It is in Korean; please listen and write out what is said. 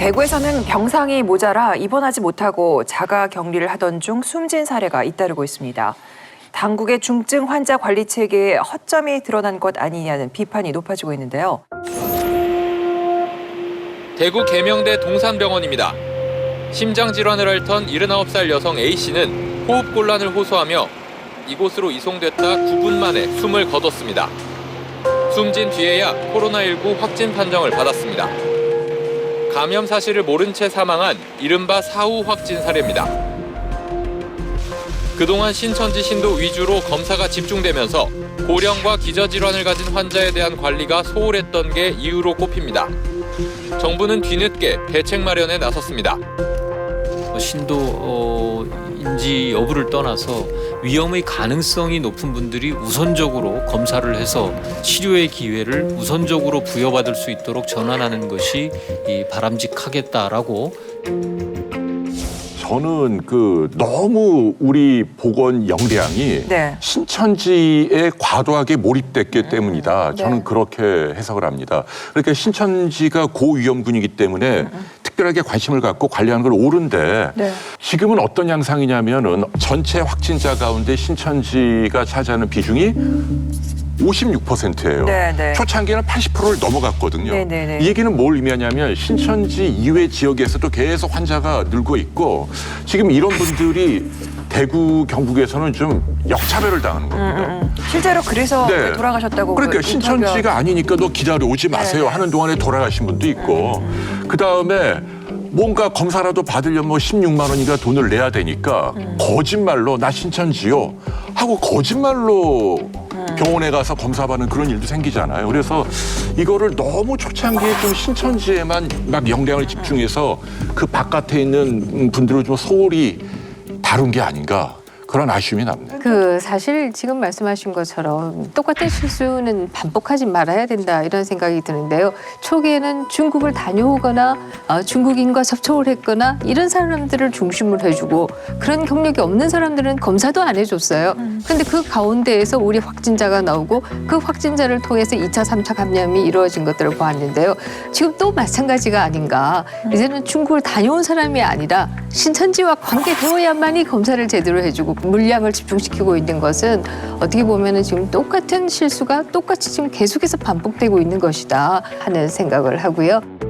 대구에서는 병상이 모자라 입원하지 못하고 자가 격리를 하던 중 숨진 사례가 잇따르고 있습니다. 당국의 중증 환자 관리 체계에 허점이 드러난 것 아니냐는 비판이 높아지고 있는데요. 대구 계명대 동산병원입니다. 심장 질환을 앓던 79살 여성 A씨는 호흡 곤란을 호소하며 이곳으로 이송됐다 9분 만에 숨을 거뒀습니다. 숨진 뒤에야 코로나19 확진 판정을 받았습니다. 감염 사실을 모른 채 사망한 이른바 사후 확진 사례입니다. 그동안 신천지 신도 위주로 검사가 집중되면서 고령과 기저질환을 가진 환자에 대한 관리가 소홀했던 게 이유로 꼽힙니다. 정부는 뒤늦게 대책 마련에 나섰습니다. 신도인지 여부를 떠나서 위험의 가능성이 높은 분들이 우선적으로 검사를 해서 치료의 기회를 우선적으로 부여받을 수 있도록 전환하는 것이 이 바람직하겠다라고 저는 그 너무 우리 보건 역량이 네. 신천지에 과도하게 몰입됐기 때문이다. 저는 네. 그렇게 해석을 합니다. 그러니까 신천지가 고위험군이기 때문에 특별하게 관심을 갖고 관리하는 걸 옳은데 네. 지금은 어떤 양상이냐면은 전체 확진자 가운데 신천지가 차지하는 비중이 56%예요. 네, 네. 초창기는 80%를 넘어갔거든요. 네, 네, 네. 이 얘기는 뭘 의미하냐면 신천지 이외 지역에서도 계속 환자가 늘고 있고 지금 이런 분들이 대구 경북에서는 좀 역차별을 당하는 겁니다. 음, 실제로 그래서 네. 돌아가셨다고 그러니까 그 신천지가 아니니까 너 기다려 오지 마세요 네. 하는 동안에 돌아가신 분도 있고 그 다음에 뭔가 검사라도 받으려면 뭐 16만 원인가 돈을 내야 되니까 거짓말로 나 신천지요 하고 거짓말로 병원에 가서 검사받는 그런 일도 생기잖아요. 그래서 이거를 너무 초창기에 좀 신천지에만 막 역량을 집중해서 그 바깥에 있는 분들을 좀 소홀히 다룬 게 아닌가 그런 아쉬움이 납니다. 그 사실 지금 말씀하신 것처럼 똑같은 실수는 반복하지 말아야 된다 이런 생각이 드는데요. 초기에는 중국을 다녀오거나 어, 중국인과 접촉을 했거나 이런 사람들을 중심으로 해주고 그런 경력이 없는 사람들은 검사도 안 해줬어요. 근데 그 가운데에서 우리 확진자가 나오고 그 확진자를 통해서 2차, 3차 감염이 이루어진 것들을 보았는데요. 지금 또 마찬가지가 아닌가. 이제는 중국을 다녀온 사람이 아니라 신천지와 관계되어야만이 검사를 제대로 해주고 물량을 집중시키고 있는 것은 어떻게 보면은 지금 똑같은 실수가 똑같이 지금 계속해서 반복되고 있는 것이다 하는 생각을 하고요.